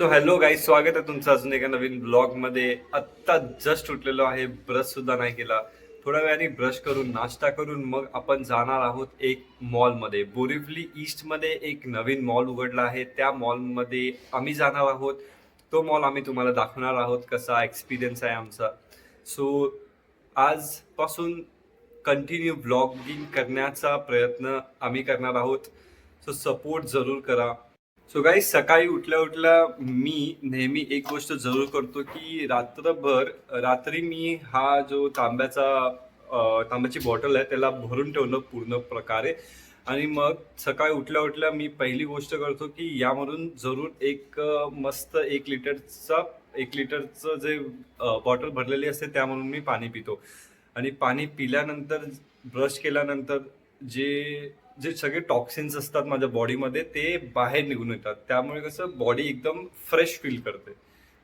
तो हॅलो गाई स्वागत आहे तुमचं अजून एका नवीन ब्लॉगमध्ये. आत्ता जस्ट उठलेलो आहे ब्रश सुद्धा नाही केला. थोड्या वेळाने ब्रश करून नाश्ता करून मग आपण जाणार आहोत एक मॉलमध्ये बोरिवली ईस्टमध्ये एक नवीन मॉल उघडला आहे. त्या मॉलमध्ये आम्ही जाणार आहोत. तो मॉल आम्ही तुम्हाला दाखवणार आहोत कसा एक्सपिरियन्स आहे आमचा. सो आजपासून कंटिन्यू ब्लॉगिंग करण्याचा प्रयत्न आम्ही करणार आहोत. सो सपोर्ट जरूर करा. सो काही सकाळी उठल्या उठल्या मी नेहमी एक गोष्ट जरूर करतो की रात्रभर रात्री मी हा जो तांब्याचा तांब्याची बॉटल आहे त्याला भरून ठेवणं पूर्ण प्रकारे. आणि मग सकाळी उठल्या उठल्या मी पहिली गोष्ट करतो की यामधून जरूर एक मस्त एक लिटरचा एक लिटरचं जे बॉटल भरलेली असते त्यामधून मी पाणी पितो. आणि पाणी पिल्यानंतर ब्रश केल्यानंतर जे जे सगळे टॉक्सिन्स असतात माझ्या बॉडीमध्ये ते बाहेर निघून येतात. त्यामुळे कसं बॉडी एकदम फ्रेश फील करते.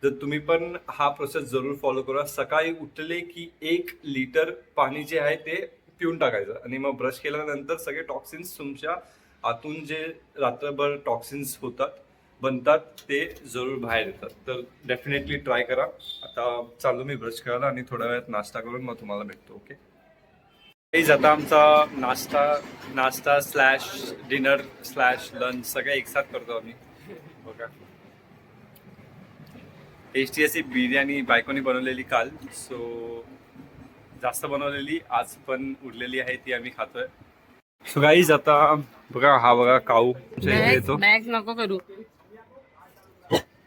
तर तुम्ही पण हा प्रोसेस जरूर फॉलो करा. सकाळी उठले की एक लिटर पाणी जे आहे ते पिऊन टाकायचं. आणि मग ब्रश केल्यानंतर सगळे टॉक्सिन्स तुमच्या आतून जे रात्रभर टॉक्सिन्स होतात बनतात ते जरूर बाहेर येतात. तर डेफिनेटली ट्राय करा. आता चालू मी ब्रश करायला आणि थोड्या वेळात नाश्ता करून मग तुम्हाला भेटतो ओके आता आमचा नाश्ता नाश्ता स्लॅश डिनर स्लॅश लंच सगळं एकसाथ करतो आम्ही. बघा टेस्टी अशी बिर्याणी बायकोनी बनवलेली काल सो जास्त बनवलेली आज पण उरलेली आहे ती आम्ही खातोय. सो गाईज आता बघा हा बघा काऊ आमच्या इथे येतो. मॅक्स नको करू.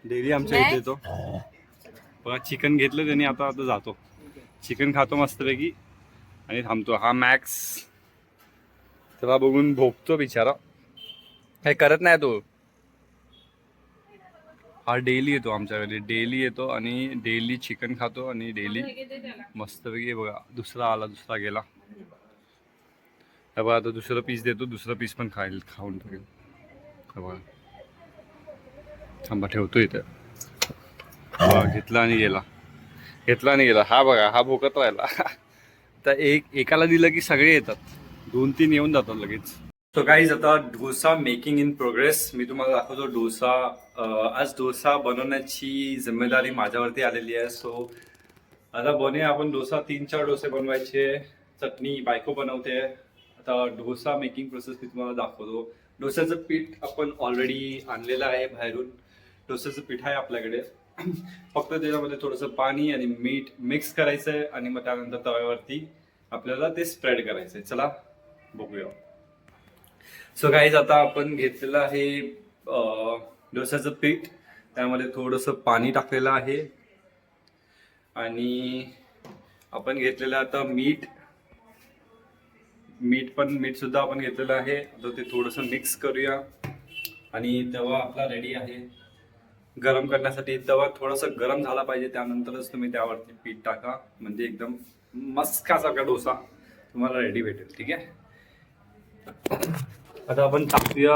डेली आमच्या इथे येतो. बघा चिकन घेतलं त्यांनी आता आता जातो. चिकन खातो मस्तपैकी. आणि थांबतो हा मॅक्स त्याला बघून भोगतो बिचारा. काही करत नाही तो. हा डेली येतो आमच्याकडे. डेली येतो आणि डेली चिकन खातो आणि डेली मस्तपैकी बघा दुसरा आला दुसरा गेला. बघा आता दुसरं पीस देतो दुसरं पीस पण खाईल खाऊन टाकेल बघा. थांबा ठेवतो इथं. घेतला आणि गेला. घेतला आणि गेला. हा बघा हा भोकत राहिला. आता एक एकाला दिलं की सगळे येतात. दोन तीन येऊन जातात लगेच. सो काहीच आता डोसा मेकिंग इन प्रोग्रेस मी तुम्हाला दाखवतो डोसा. आज डोसा बनवण्याची जिम्मेदारी माझ्यावरती आलेली आहे. सो आता बने आपण डोसा तीन चार डोसे बनवायचे. चटणी बायको बनवते. आता डोसा मेकिंग प्रोसेस मी तुम्हाला दाखवतो. डोस्याचं पीठ आपण ऑलरेडी आणलेलं आहे बाहेरून. डोस्याचं पीठ आहे आपल्याकडे. फक्त त्याच्यामध्ये थोडंसं पाणी आणि मीठ मिक्स करायचं आहे आणि मग त्यानंतर तव्यावरती आपल्याला ते स्प्रेड करायचं आहे चला बघूया. सो गाईज आता आपण घेतलेलं आहे अं, डोस्याचं पीठ. त्यामध्ये थोडंसं पाणी टाकलेलं आहे. आणि आपण घेतलेलं आता मीठ. मीठ पण मीठ सुद्धा आपण घेतलेलं आहे. आता ते थोडंसं मिक्स करूया. आणि तवा आपला रेडी आहे. गरम करण्यासाठी तवा थोडासा गरम झाला पाहिजे. त्यानंतरच तुम्ही त्यावरती पीठ टाका. म्हणजे एकदम मस्कासारखा डोसा तुम्हाला रेडी भेटेल ठीक आहे? आता आपण टाकूया.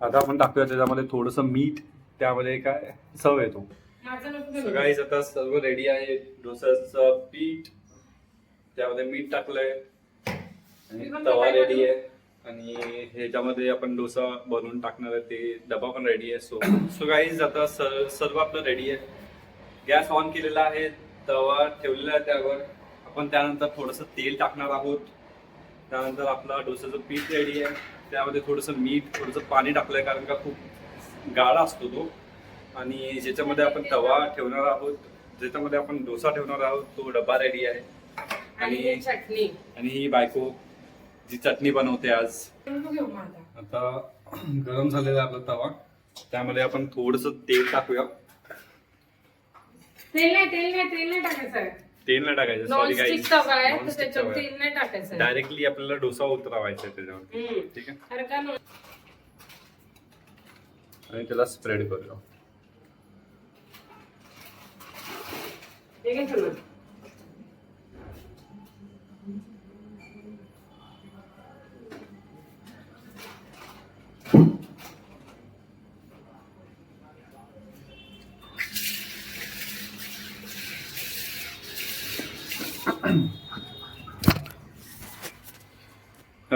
आता आपण टाकूया त्याच्यामध्ये थोडंसं मीठ त्यामध्ये काय चव येतो सगळीच आता सर्व रेडी आहे. डोसाचं पीठ त्यामध्ये मीठ टाकलंय. आणि तवा रेडी आहे. आणि ह्याच्यामध्ये आपण डोसा बनवून टाकणार आहे. ते डबा पण रेडी आहे. सो सो गाईज आता सर सर्व आपलं रेडी आहे. गॅस ऑन केलेला आहे. तवा ठेवलेला आहे त्यावर. आपण त्यानंतर थोडंसं तेल टाकणार आहोत. त्यानंतर आपला डोसाचं पीठ रेडी आहे. त्यामध्ये थोडंसं मीठ थोडंसं पाणी टाकलंय कारण का खूप गाळा असतो तो. आणि ज्याच्यामध्ये आपण तवा ठेवणार आहोत ज्याच्यामध्ये आपण डोसा ठेवणार आहोत तो डबा रेडी आहे. आणि ही चटणी. आणि ही बायको जी चटणी बनवते आज. आता. गरम झालेला आपला तवा. त्यामध्ये आपण थोडस तेल टाकूया. तेल नाही तेल नाही तेल नाही टाकायचं. तेल नाही टाकायचं सॉरी नॉनस्टिक तवा आहे तर त्याच्यावर तेल नाही टाकायचं. डायरेक्टली आपल्याला डोसा उतरवायचा आहे हम्म. ठीक आहे? अरे का non- आणि त्याला स्प्रेड करूया. हे घे.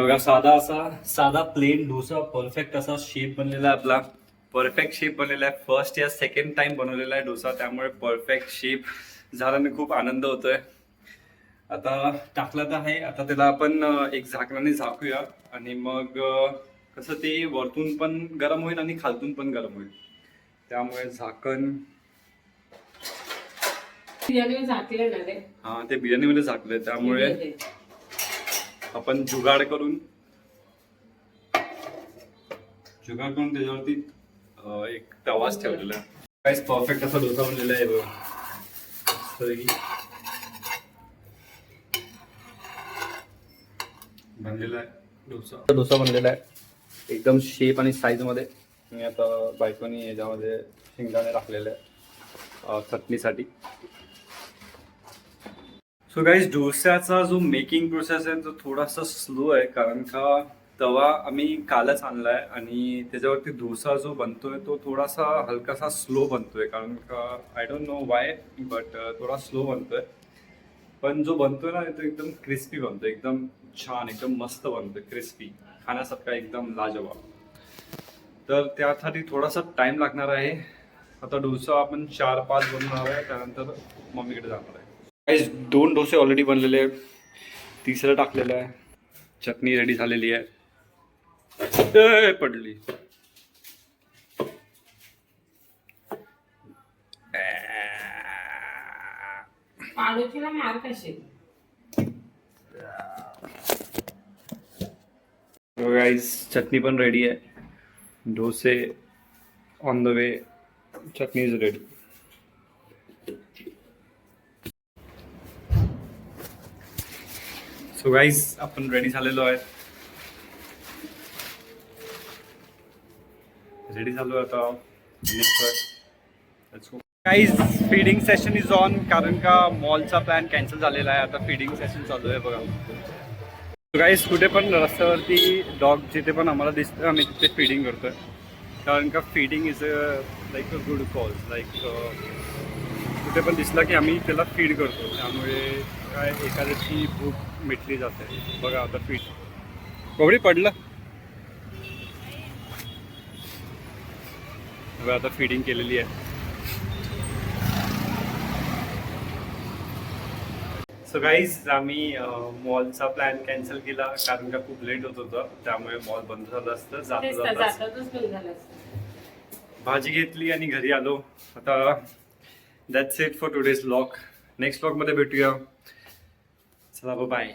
बघा साधा असा साधा प्लेन डोसा परफेक्ट असा शेप बनलेला आहे आपला. परफेक्ट शेप बनलेला आहे. फर्स्ट या सेकंड टाइम बनवलेला आहे डोसा. त्यामुळे परफेक्ट शेप झाल्याने खूप आनंद होतोय. आता टाकला तर आहे. आता त्याला आपण एक झाकणाने झाकूया. आणि मग कसं ते वरतून पण गरम होईल आणि खालतून पण गरम होईल. त्यामुळे झाकण. हा ते बिर्याणीमध्ये झाकलंय. त्यामुळे आपण जुगाड करून जुगाड करून त्याच्यावरती एक तवाच ठेवलेला. आहे काहीच परफेक्ट असा डोसा बनलेला आहे बघा. बनलेला आहे डोसा. डोसा बनलेला आहे. एकदम शेप आणि साईजमध्ये. मी आता बायकोनी याच्यामध्ये शेंगदाणे टाकलेले आहे चटणीसाठी. सो गाईज डोस्याचा जो मेकिंग प्रोसेस आहे तो थोडासा स्लो आहे कारण का तवा आम्ही कालच आणलाय आणि त्याच्यावरती डोसा जो बनतोय तो थोडासा हलकासा स्लो बनतोय कारण का I don't know why but थोडा स्लो बनतोय. पण जो बनतोय ना तो एकदम क्रिस्पी बनतोय एकदम छान एकदम मस्त बनतोय क्रिस्पी खाण्यासारखा एकदम लाजवाब. तर त्यासाठी थोडासा टाइम लागणार आहे. आता डोसा आपण चार पाच बनवणार आहे त्यानंतर मम्मीकडे जाणार आहे. Guys, दोन डोसे ऑलरेडी बनलेले आहे तिसरं टाकलेलं आहे. चटणी रेडी झालेली आहे. ए, पडली. गाईज चटणी पण रेडी आहे. डोसे on the way chutney is ready so guys आपण रेडी झालेलो आहे. रेडी झालो आता. Guys feeding session is on कारण का मॉलचा प्लॅन कॅन्सल झालेला आहे. आता फीडिंग सेशन चालू आहे बघा. गाईस कुठे पण रस्त्यावरती डॉग जिथे पण आम्हाला दिसतं आम्ही तिथे फीडिंग करतोय. कारण का feeding is a like a good cause like कुठे पण दिसला की आम्ही त्याला फीड करतो. त्यामुळे काय एखाद्याची भूक मिटली जाते. बघा आता फीड कोवडी पडलं. बघा आता फीडिंग केलेली आहे. सो गाईज आम्ही मॉलचा प्लॅन कॅन्सल केला कारण का खूप लेट होत होतं. त्यामुळे मॉल बंद झालं असतं. जाता. भाजी घेतली आणि घरी आलो. आता that's it for today's blog next ब्लॉगमध्ये भेटूया. चला बाय